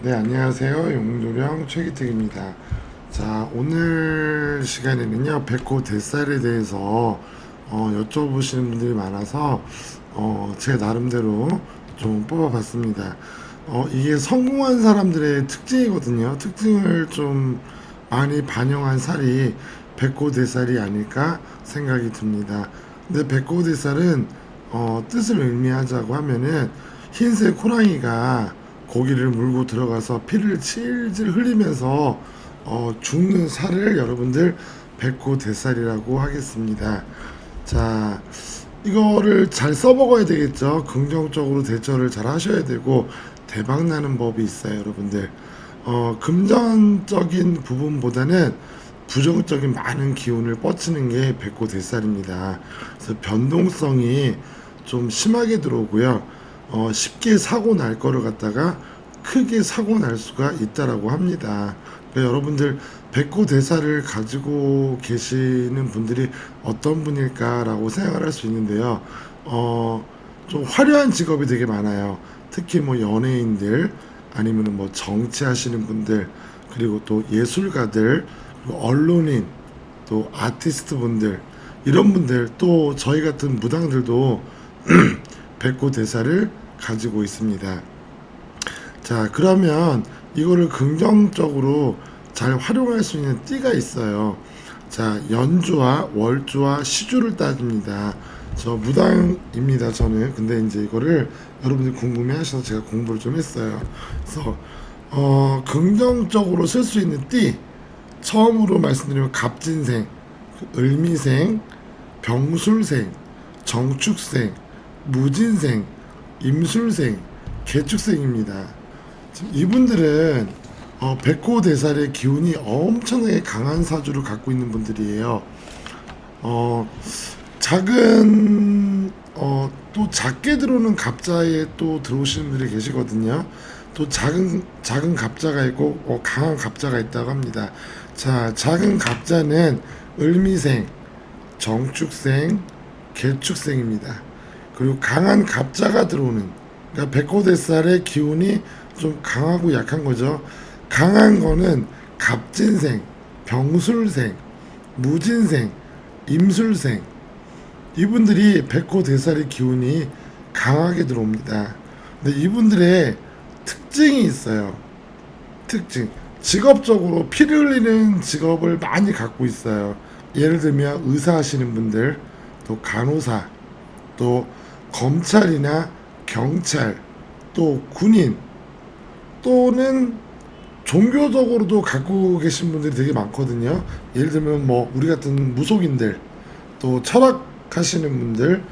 네, 안녕하세요. 용조령 최기택입니다. 자, 오늘 시간에는요, 백호 대살에 대해서 어, 여쭤보시는 분들이 많아서 어, 제 나름대로 좀 뽑아봤습니다. 어, 이게 성공한 사람들의 특징이거든요. 특징을 좀 많이 반영한 살이 백호 대살이 아닐까 생각이 듭니다. 근데 백호 대살은 어, 뜻을 의미하자고 하면은 흰색 호랑이가 고기를 물고 들어가서 피를 칠질 흘리면서 어, 죽는 살을 여러분들 백호 대살이라고 하겠습니다. 자, 이거를 잘 써먹어야 되겠죠. 긍정적으로 대처를 잘 하셔야 되고 대박 나는 법이 있어요, 여러분들. 어, 금전적인 부분보다는 부정적인 많은 기운을 뻗치는 게 백호 대살입니다. 그래서 변동성이 좀 심하게 들어오고요. 어, 쉽게 사고 날 거를 갖다가 크게 사고 날 수가 있다라고 합니다. 그러니까 여러분들 백호 대사를 가지고 계시는 분들이 어떤 분일까라고 생각을 할 수 있는데요. 어, 좀 화려한 직업이 되게 많아요. 특히 뭐 연예인들 아니면 뭐 정치하시는 분들 그리고 또 예술가들 그리고 언론인 또 아티스트 분들 이런 분들 또 저희 같은 무당들도 백호 대사를 가지고 있습니다. 자, 그러면 이거를 긍정적으로 잘 활용할 수 있는 띠가 있어요. 자, 연주와 월주와 시주를 따집니다. 저 무당입니다, 저는. 근데 이제 이거를 여러분들이 궁금해 하셔서 제가 공부를 좀 했어요. 그래서, 어, 긍정적으로 쓸 수 있는 띠. 처음으로 말씀드리면 갑진생, 을미생, 병술생, 정축생, 무진생, 임술생, 개축생입니다. 지금 이분들은 어, 백호 대살의 기운이 엄청나게 강한 사주를 갖고 있는 분들이에요. 어, 작은 어, 또 작게 들어오는 갑자에 또 들어오시는 분들이 계시거든요. 또 작은 작은 갑자가 있고 어, 강한 갑자가 있다고 합니다. 자, 작은 갑자는 을미생, 정축생, 개축생입니다. 그리고 강한 갑자가 들어오는 그러니까 백호대살의 기운이 좀 강하고 약한 거죠. 강한 거는 갑진생, 병술생, 무진생, 임술생 이분들이 백호대살의 기운이 강하게 들어옵니다. 근데 이분들의 특징이 있어요. 특징. 직업적으로 피를 흘리는 직업을 많이 갖고 있어요. 예를 들면 의사 하시는 분들, 또 간호사, 또 검찰이나 경찰, 또 군인, 또는 종교적으로도 갖고 계신 분들이 되게 많거든요. 예를 들면 뭐 우리 같은 무속인들, 또 철학 하시는 분들,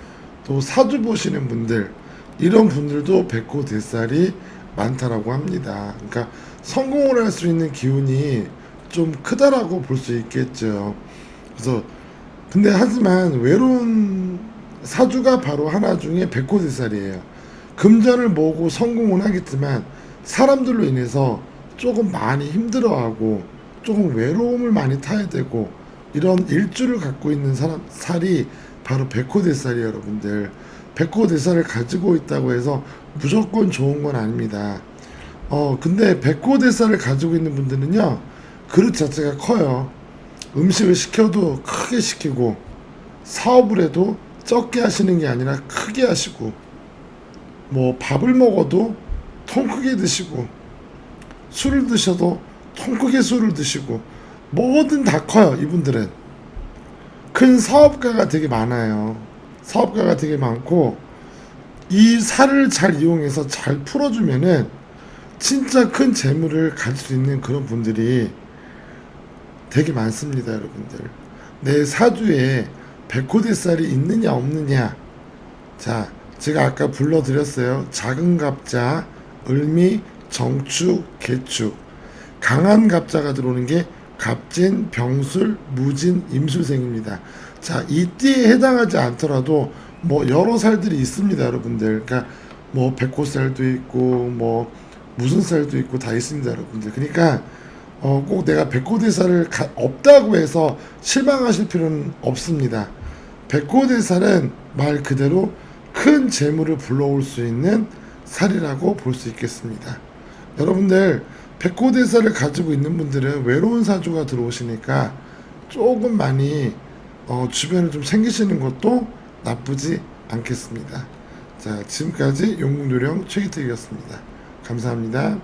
또 사주 보시는 분들 이런 분들도 백호 대살이 많다라고 합니다. 그러니까 성공을 할 수 있는 기운이 좀 크다라고 볼 수 있겠죠. 그래서 근데 하지만 외로운 사주가 바로 하나 중에 백호 대살이에요. 금전을 모으고 성공은 하겠지만 사람들로 인해서 조금 많이 힘들어하고 조금 외로움을 많이 타야 되고 이런 일주를 갖고 있는 사람 살이 바로 백호대살이에요 여러분들. 백호대살을 가지고 있다고 해서 무조건 좋은 건 아닙니다. 어 근데 백호대살을 가지고 있는 분들은요 그릇 자체가 커요. 음식을 시켜도 크게 시키고 사업을 해도 적게 하시는 게 아니라 크게 하시고 뭐 밥을 먹어도 통 크게 드시고 술을 드셔도 통 크게 술을 드시고 뭐든 다 커요 이분들은. 큰 사업가가 되게 많아요. 사업가가 되게 많고 이 살을 잘 이용해서 잘 풀어주면은 진짜 큰 재물을 가질 수 있는 그런 분들이 되게 많습니다 여러분들. 내 사주에 백호대살이 있느냐 없느냐 자 제가 아까 불러드렸어요. 작은 갑자, 을미, 정축, 개축. 강한 갑자가 들어오는 게 갑진, 병술, 무진, 임술생입니다. 자, 이 띠에 해당하지 않더라도 뭐 여러 살들이 있습니다, 여러분들. 그러니까 뭐 백호살도 있고 뭐 무슨 살도 있고 다 있습니다, 여러분들. 그러니까 어, 꼭 내가 백호대사를 가, 없다고 해서 실망하실 필요는 없습니다. 백호대사는 말 그대로 큰 재물을 불러올 수 있는 살이라고 볼 수 있겠습니다. 여러분들 백호대사를 가지고 있는 분들은 외로운 사주가 들어오시니까 조금 많이 어, 주변을 좀 챙기시는 것도 나쁘지 않겠습니다. 자, 지금까지 용궁도령 최기택이었습니다. 감사합니다.